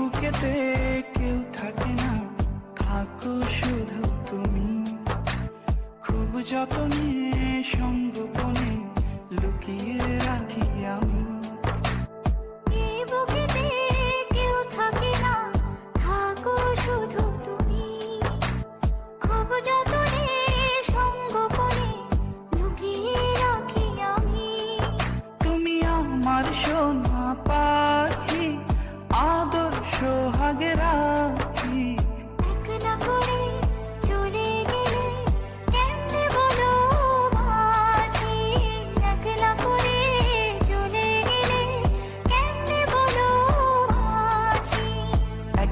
বুকেতে কেউ থাকে না। থাকো শুধু তুমি। খুব যতনে সম্গোপনে লুকিয়ে রাখি আমি।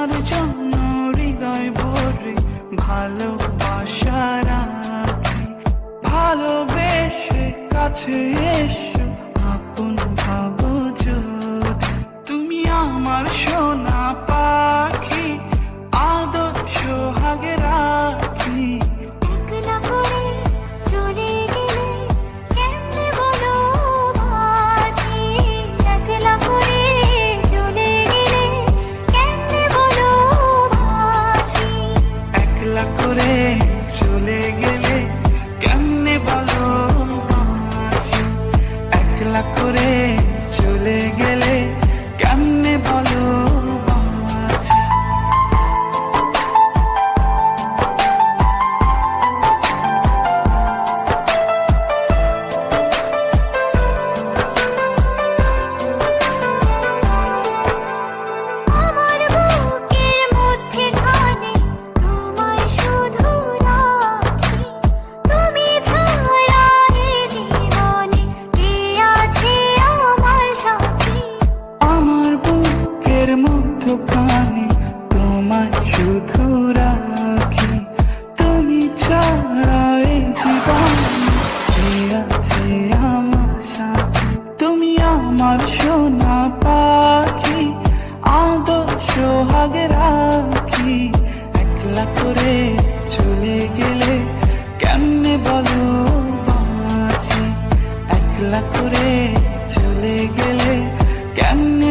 তোমার জন্য হৃদয় ভরে ভালোবাসা ভালোবেসে কাছে এসে। করে প্রাণে তোমায় শুধু রাখি। তুমি ছাড়া এই জীবন আছে আমার সাথে? তুমি আমার সোনা পাখি আদর্শ সোহাগ রাখি। একলা করে চলে গেলে কেমনে বলো বাঁচি? একলা করে চলে গেলে কেমনে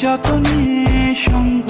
যতনে সঙ্গ